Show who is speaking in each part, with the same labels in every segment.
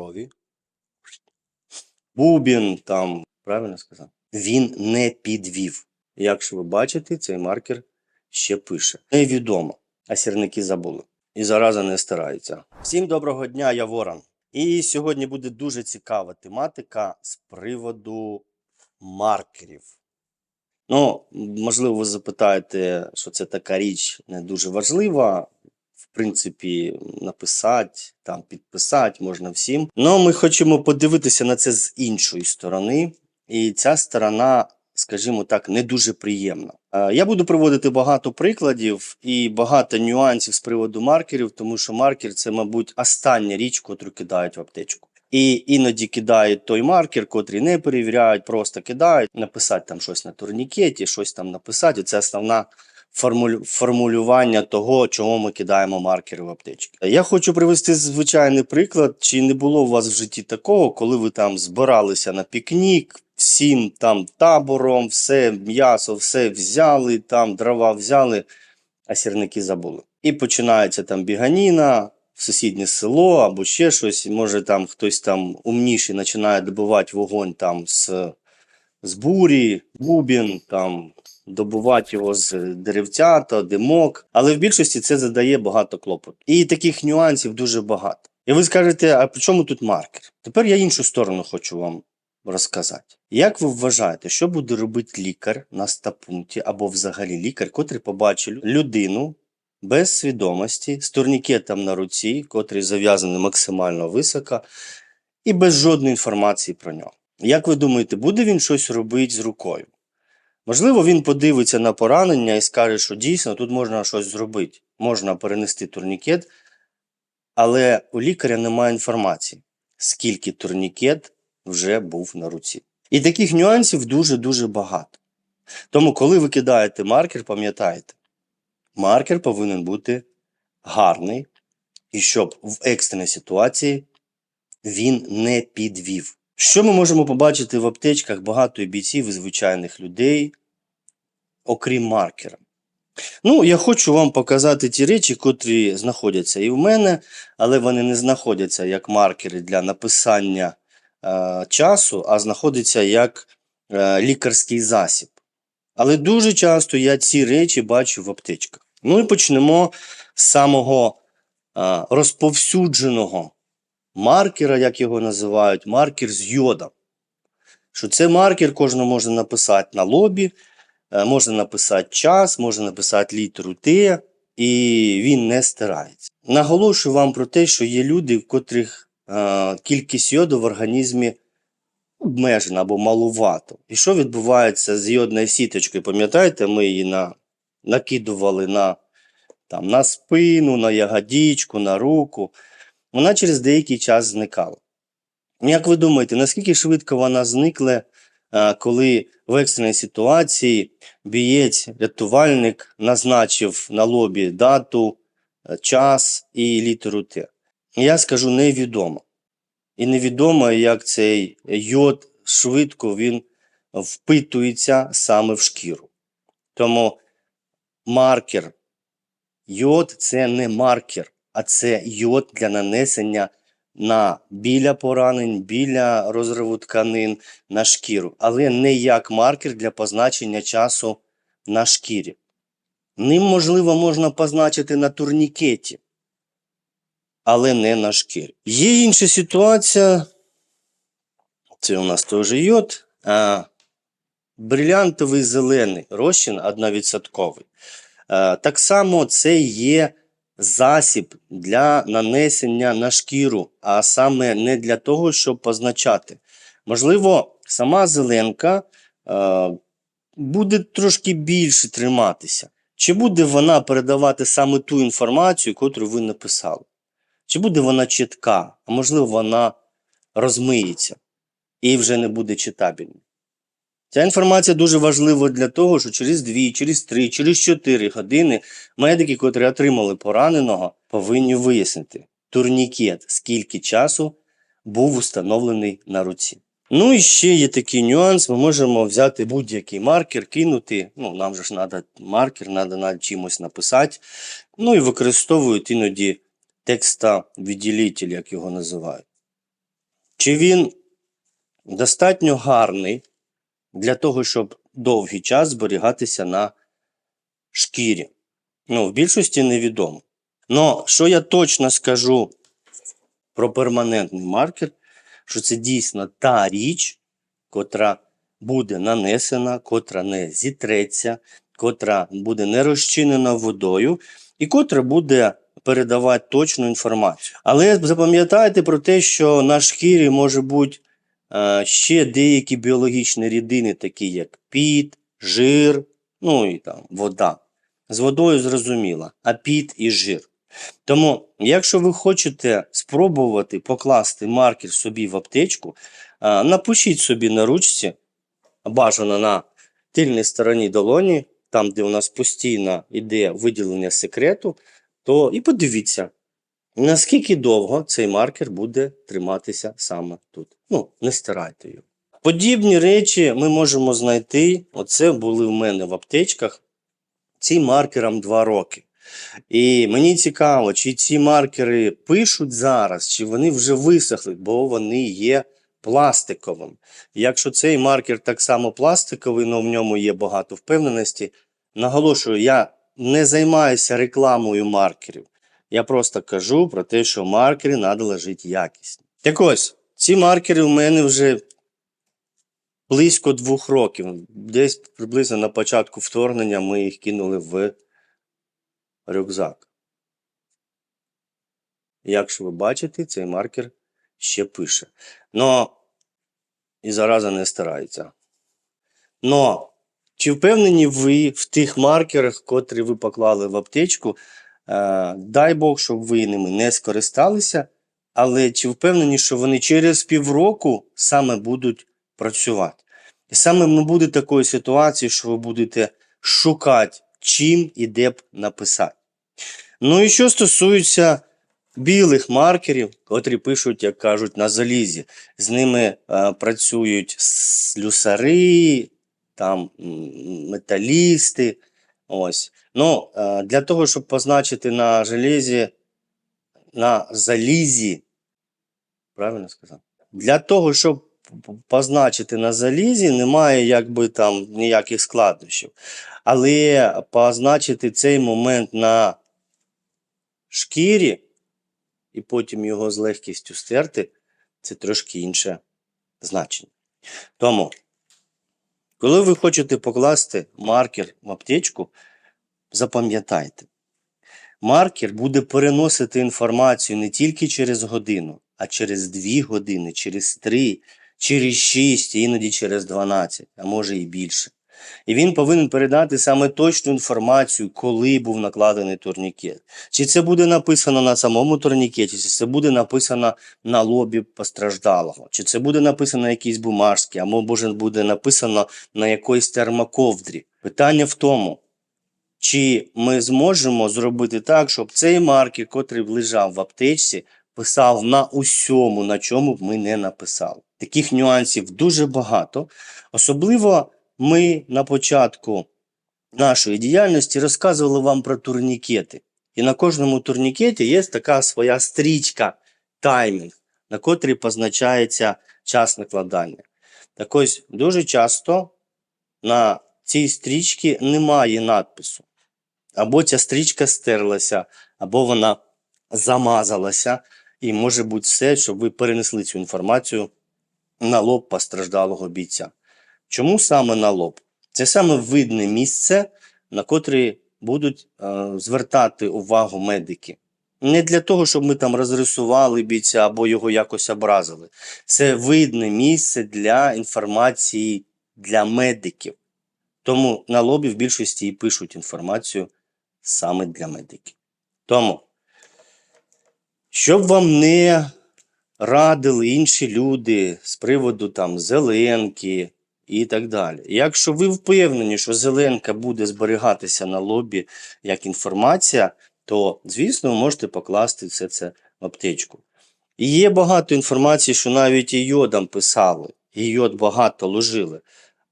Speaker 1: брові. Бубін там, правильно сказав? Він не підвів. Якщо ви бачите, цей маркер ще пише. Невідомо, а сірники забули. І зараза не стараються. Всім доброго дня, я Ворон. І сьогодні буде дуже цікава тематика з приводу маркерів. Ну, можливо, ви запитаєте, що це така річ не дуже важлива. Принципі, написати, там підписати можна всім. Ну, ми хочемо подивитися на це з іншої сторони. І ця сторона, скажімо так, не дуже приємна. Е, Я буду приводити багато прикладів і багато нюансів з приводу маркерів, тому що маркер це, мабуть, остання річ, котру кидають в аптечку. І іноді кидають той маркер, котрий не перевіряють, просто кидають, написати там щось на турнікеті, щось там написати. Це основна формулювання того, чого ми кидаємо маркери в аптечки. Я хочу привести звичайний приклад. Чи не було у вас в житті такого, коли ви там збиралися на пікнік, всім там табором, все м'ясо, все взяли, там дрова взяли, а сірники забули. І починається там біганіна в сусіднє село або ще щось. Може там хтось там умніший починає добивати вогонь там з, з бурі, бубін, там добувати його з деревцята, димок. Але в більшості це задає багато клопоту. І таких нюансів дуже багато. І ви скажете, а при чому тут маркер? Тепер я іншу сторону хочу вам розказати. Як ви вважаєте, що буде робити лікар на стапункті або взагалі лікар, котрий побачив людину без свідомості, з турнікетом на руці, котрий зав'язаний максимально високо, і без жодної інформації про нього? Як ви думаєте, буде він щось робити з рукою? Можливо, він подивиться на поранення і скаже, що дійсно тут можна щось зробити, можна перенести турнікет, але у лікаря немає інформації, скільки турнікет вже був на руці. І таких нюансів дуже-дуже багато. Тому, коли ви кидаєте маркер, пам'ятайте, маркер повинен бути гарний, і щоб в екстреній ситуації він не підвів. Що ми можемо побачити в аптечках багато бійців і звичайних людей, окрім маркера? Ну, я хочу вам показати ті речі, котрі знаходяться і в мене, але вони не знаходяться як маркери для написання е, часу, а знаходяться як е, лікарський засіб. Але дуже часто я ці речі бачу в аптечках. Ну і почнемо з самого е, розповсюдженого маркера, як його називають, маркер з йодом. Що це маркер кожен може написати на лобі, е, можна написати час, можна написати літеру Т, і він не стирається. Наголошую вам про те, що є люди, в котрих е, кількість йоду в організмі обмежена або малувато. І що відбувається з йодною сіточкою? Пам'ятаєте, ми її на, накидували на, там, на спину, на ягодичку, на руку. Вона через деякий час зникала. Як ви думаєте, наскільки швидко вона зникла, е, коли в екстреній ситуації бієць, рятувальник назначив на лобі дату, е, час і літеру Т? Я скажу невідомо. І невідомо, як цей йод швидко він впитується саме в шкіру. Тому маркер йод це не маркер, а це йод для нанесення на біля поранень, біля розриву тканин на шкіру, але не як маркер для позначення часу на шкірі. Ним, можливо, можна позначити на турнікеті, але не на шкірі. Є інша ситуація. Це у нас теж йод. А, брилянтовий зелений розчин 1%. Е, Так само це є засіб для нанесення на шкіру, а саме не для того, щоб позначати. Можливо, сама зеленка е, буде трошки більше триматися. Чи буде вона передавати саме ту інформацію, яку ви написали? Чи буде вона чітка, а можливо, вона розмиється і вже не буде читабельна. Ця інформація дуже важлива для того, що через 2, через 3, через 4 години медики, котрі отримали пораненого, повинні вияснити турнікет, скільки часу був установлений на руці. Ну і ще є такий нюанс: ми можемо взяти будь-який маркер, кинути. Ну, нам же ж треба маркер, треба чимось написати. Ну і використовують іноді текстовідділитель, як його називають. Чи він достатньо гарний для того, щоб довгий час зберігатися на шкірі? Ну, в більшості невідомо. Но що я точно скажу про перманентний маркер, що це дійсно та річ, котра буде нанесена, котра не зітреться, котра буде не розчинена водою, і котра буде передавати точну інформацію. Але запам'ятайте про те, що на шкірі може бути ще деякі біологічні рідини, такі як піт, жир, ну і там вода. З водою зрозуміло, а піт і жир. Тому, якщо ви хочете спробувати покласти маркер собі в аптечку, а, напишіть собі на ручці, бажано на тильній стороні долоні, там, де у нас постійно йде виділення секрету, то і подивіться, наскільки довго цей маркер буде триматися саме тут. Ну, не стирайте його. Подібні речі ми можемо знайти. Оце були в мене в аптечках. Цим маркерам 2 роки. І мені цікаво, чи ці маркери пишуть зараз, чи вони вже висохли, бо вони є пластиковим. Якщо цей маркер так само пластиковий, але в ньому є багато впевненості, наголошую, я не займаюся рекламою маркерів. Я просто кажу про те, що маркери треба лежати якісні. Так ось, ці маркери в мене вже близько двох років. Десь приблизно на початку вторгнення ми їх кинули в рюкзак. Якщо ви бачите, цей маркер ще пише. Но і зараза не старається. Но чи впевнені ви в тих маркерах, котрі ви поклали в аптечку? Е, дай Бог, щоб ви ними не скористалися, але чи впевнені, що вони через півроку саме будуть працювати? І саме не буде такої ситуації, що ви будете шукати, чим і де б написати. Ну і що стосується білих маркерів, котрі пишуть, як кажуть, на залізі. З ними е, працюють слюсари, там металісти. Ось. Ну, е, для того, щоб позначити на железі, на залізі, правильно сказав? Для того, щоб позначити на залізі, немає якби там ніяких складнощів. Але позначити цей момент на шкірі і потім його з легкістю стерти, це трошки інше значення. Тому, коли ви хочете покласти маркер в аптечку, запам'ятайте, маркер буде переносити інформацію не тільки через годину, а через 2 години, через 3, через 6, іноді через 12, а може і більше. І він повинен передати саме точну інформацію, коли був накладений турнікет. Чи це буде написано на самому турнікеті, чи це буде написано на лобі постраждалого, чи це буде написано на якійсь бумажці, або може буде написано на якоїсь термоковдрі. Питання в тому, чи ми зможемо зробити так, щоб цей маркер, котрий лежав в аптечці, писав на усьому, на чому б ми не написали. Таких нюансів дуже багато. Особливо ми на початку нашої діяльності розказували вам про турнікети. І на кожному турнікеті є така своя стрічка, таймінг, на котрій позначається час накладання. Так ось дуже часто на цій стрічці немає надпису. Або ця стрічка стерлася, або вона замазалася, і може бути все, щоб ви перенесли цю інформацію на лоб постраждалого бійця. Чому саме на лоб? Це саме видне місце, на котрі будуть е, звертати увагу медики. Не для того, щоб ми там розрисували бійця або його якось образили. Це видне місце для інформації для медиків. Тому на лобі в більшості і пишуть інформацію саме для медиків. Тому, щоб вам не радили інші люди з приводу там зеленки і так далі. Якщо ви впевнені, що зеленка буде зберігатися на лобі як інформація, то, звісно, ви можете покласти все це в аптечку. І є багато інформації, що навіть і йодом писали, і йод багато ложили.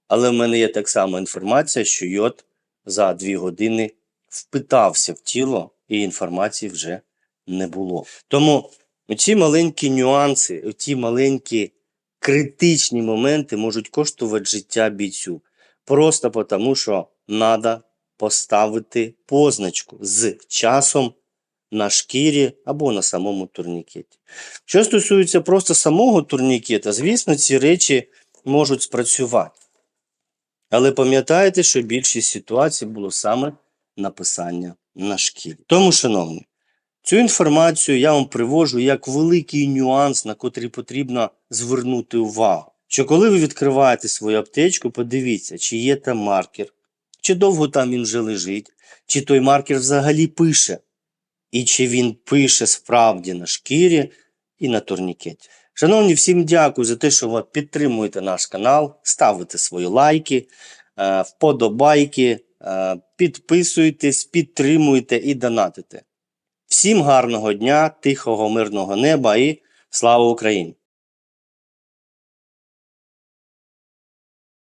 Speaker 1: Але в мене є так само інформація, що йод за 2 години впитався в тіло, і інформації вже не було. Тому Ці маленькі нюанси, ці маленькі критичні моменти можуть коштувати життя бійцю. Просто тому, що треба поставити позначку з часом на шкірі або на самому турнікеті. Що стосується просто самого турнікета, звісно, ці речі можуть спрацювати. Але пам'ятайте, що більшість ситуацій було саме написання на шкірі. Тому, шановні, цю інформацію я вам привожу як великий нюанс, на котрий потрібно звернути увагу. Що коли ви відкриваєте свою аптечку, подивіться, чи є там маркер, чи довго там він вже лежить, чи той маркер взагалі пише, і чи він пише справді на шкірі і на турнікеті. Шановні, всім дякую за те, що ви підтримуєте наш канал, ставите свої лайки, е, вподобайки, підписуйтесь, підтримуйте і донатите. Всім гарного дня, тихого, мирного неба і слава Україні!